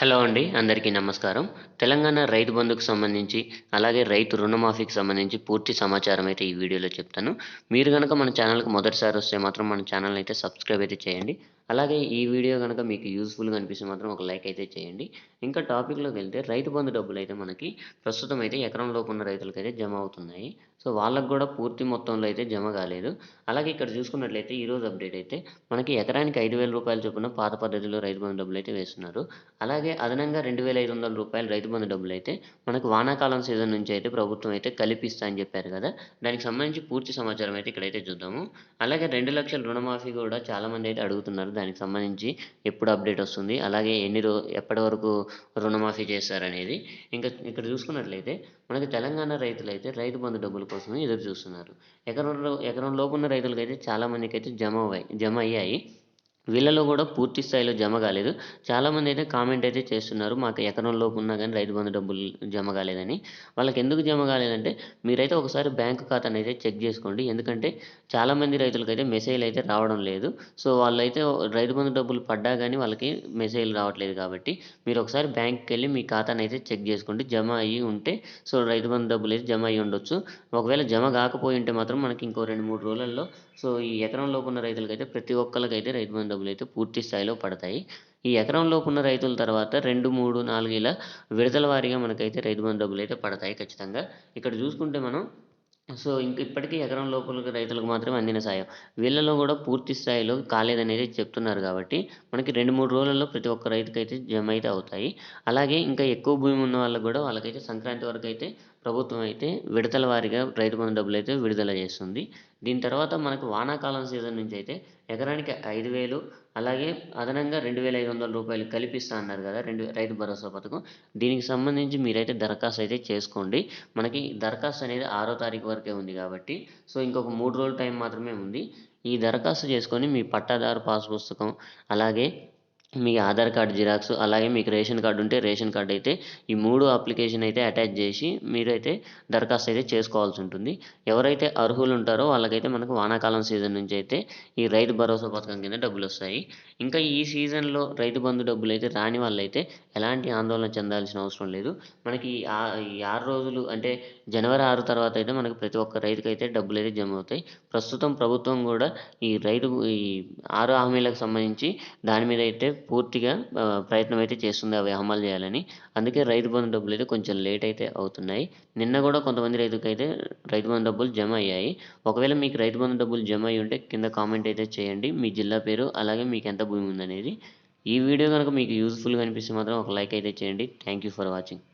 Hello అండి అందరికీ నమస్కారం. తెలంగాణ రైతు బంధుకు సంబంధించి అలాగే రైతు రుణమాఫీకి సంబంధించి పూర్తి సమాచారం అయితే ఈ వీడియోలో చెప్తాను. మీరు కనుక మన ఛానల్కి మొదటిసారి వస్తే మాత్రం మన ఛానల్ అయితే సబ్స్క్రైబ్ అయితే చేయండి. అలాగే ఈ వీడియో కనుక మీకు యూస్ఫుల్గా అనిపిస్తే మాత్రం ఒక లైక్ అయితే చేయండి. ఇంకా టాపిక్లోకి వెళ్తే రైతు బంధు డబ్బులు అయితే మనకి ప్రస్తుతం అయితే ఎకరం లోపు ఉన్న రైతులకి అయితే జమ అవుతున్నాయి. సో వాళ్ళకు కూడా పూర్తి మొత్తంలో అయితే జమ కాలేదు. అలాగే ఇక్కడ చూసుకున్నట్లయితే ఈరోజు అప్డేట్ అయితే మనకి ఎకరానికి ఐదు వేల రూపాయలు చొప్పున పాత పద్ధతిలో రైతు బంధు డబ్బులు అయితే వేస్తున్నారు. అలాగే అదనంగా రెండు వేల ఐదు వందల రూపాయలు రైతు బంధు డబ్బులు అయితే మనకు వానాకాలం సీజన్ నుంచి అయితే ప్రభుత్వం అయితే కల్పిస్తా అని చెప్పారు కదా. దానికి సంబంధించి పూర్తి సమాచారం అయితే ఇక్కడైతే చూద్దాము. అలాగే రెండు లక్షల రుణమాఫీ కూడా చాలామంది అయితే అడుగుతున్నారు. దానికి సంబంధించి ఎప్పుడు అప్డేట్ వస్తుంది అలాగే ఎన్ని రో ఎప్పటి వరకు రుణమాఫీ చేస్తారనేది ఇంకా ఇక్కడ చూసుకున్నట్లయితే మనకి తెలంగాణ రైతులు అయితే రైతు బంధు డబ్బుల కోసం ఎదురు చూస్తున్నారు. ఎకరంలో ఎకరం లోపు ఉన్న రైతులకైతే చాలామందికి అయితే జమ అవ్వాయి జమ అయ్యాయి. వీళ్ళలో కూడా పూర్తి స్థాయిలో జమ కాలేదు. చాలామంది అయితే కామెంట్ అయితే చేస్తున్నారు మాకు ఎకరం లోపు ఉన్నా కానీ రైతు బంధు డబ్బులు జమ కాలేదని. వాళ్ళకి ఎందుకు జమ కాలేదంటే మీరైతే ఒకసారి బ్యాంకు ఖాతాను అయితే చెక్ చేసుకోండి. ఎందుకంటే చాలామంది రైతులకైతే మెసేజ్లు అయితే రావడం లేదు. సో వాళ్ళైతే రైతు బంధు డబ్బులు పడ్డా కానీ వాళ్ళకి మెసేజ్లు రావట్లేదు కాబట్టి మీరు ఒకసారి బ్యాంక్కి వెళ్ళి మీ ఖాతాను అయితే చెక్ చేసుకోండి. జమ అయ్యి ఉంటే సో రైతు బంధు డబ్బులు అయితే జమ అయ్యి ఉండొచ్చు. ఒకవేళ జమ కాకపోయి ఉంటే మాత్రం మనకి ఇంకో రెండు మూడు రోజులలో సో ఈ ఎకరం లోపు ఉన్న రైతులకైతే ప్రతి ఒక్కరికైతే రైతు బంధు డబ్బులు అయితే పూర్తి స్థాయిలో పడతాయి. ఈ ఎకరం లోపు ఉన్న రైతుల తర్వాత రెండు మూడు నాలుగు ఇలా విడతల వారీగా మనకైతే రైతు బంధు డబ్బులు అయితే పడతాయి ఖచ్చితంగా. ఇక్కడ చూసుకుంటే మనం సో ఇంక ఇప్పటికీ ఎకరం లోపల రైతులకు మాత్రమే అందిన సాయం. వీళ్ళలో కూడా పూర్తి స్థాయిలో కాలేదనేది చెప్తున్నారు కాబట్టి మనకి రెండు మూడు రోజులలో ప్రతి ఒక్క రైతుకైతే జమ అయితే అవుతాయి. అలాగే ఇంకా ఎక్కువ భూమి ఉన్న వాళ్ళకి కూడా వాళ్ళకైతే సంక్రాంతి వరకు అయితే ప్రభుత్వం అయితే విడతల వారీగా రైతు బంధు డబ్బులు అయితే విడుదల చేస్తుంది. దీని తర్వాత మనకు వానాకాలం సీజన్ నుంచి అయితే ఎకరానికి ఐదు వేలు అలాగే అదనంగా రెండు వేల ఐదు వందల రూపాయలు కల్పిస్తా అన్నారు కదా రెండు రైతు భరోసా పథకం. దీనికి సంబంధించి మీరైతే దరఖాస్తు అయితే చేసుకోండి. మనకి దరఖాస్తు అనేది ఆరో తారీఖు వరకే ఉంది కాబట్టి సో ఇంకొక మూడు రోజుల టైం మాత్రమే ఉంది. ఈ దరఖాస్తు చేసుకొని మీ పట్టాదారు పాస్ పుస్తకం అలాగే మీ ఆధార్ కార్డ్ జిరాక్స్ అలాగే మీకు రేషన్ కార్డు ఉంటే రేషన్ కార్డు అయితే ఈ మూడు అప్లికేషన్ అయితే అటాచ్ చేసి మీరైతే దరఖాస్తు అయితే చేసుకోవాల్సి ఉంటుంది. ఎవరైతే అర్హులు ఉంటారో వాళ్ళకైతే మనకు వానాకాలం సీజన్ నుంచి అయితే ఈ రైతు భరోసా పథకం కింద డబ్బులు వస్తాయి. ఇంకా ఈ సీజన్లో రైతు బంధు డబ్బులు అయితే రాని వాళ్ళైతే ఎలాంటి ఆందోళన చెందాల్సిన అవసరం లేదు. మనకి ఈ ఆరు రోజులు అంటే జనవరి ఆరు తర్వాత అయితే మనకు ప్రతి ఒక్క రైతుకి అయితే డబ్బులు అయితే జమ అవుతాయి. ప్రస్తుతం ప్రభుత్వం కూడా ఈ రైతు ఈ ఆరు హామీలకు సంబంధించి దాని మీద అయితే పూర్తిగా ప్రయత్నం అయితే చేస్తుంది అవి అమలు చేయాలని. అందుకే రైతు బంధు డబ్బులు అయితే కొంచెం లేట్ అయితే అవుతున్నాయి. నిన్న కూడా కొంతమంది రైతుకు అయితే రైతు బంధు డబ్బులు జమ అయ్యాయి. ఒకవేళ మీకు రైతు బంధు డబ్బులు జమ అయ్యి ఉంటే కింద కామెంట్ అయితే చేయండి. మీ జిల్లా పేరు అలాగే మీకు ఎంత భూమి ఉందనేది. ఈ వీడియో కనుక మీకు యూస్ఫుల్గా అనిపిస్తే మాత్రం ఒక లైక్ అయితే చేయండి. Thank you for watching.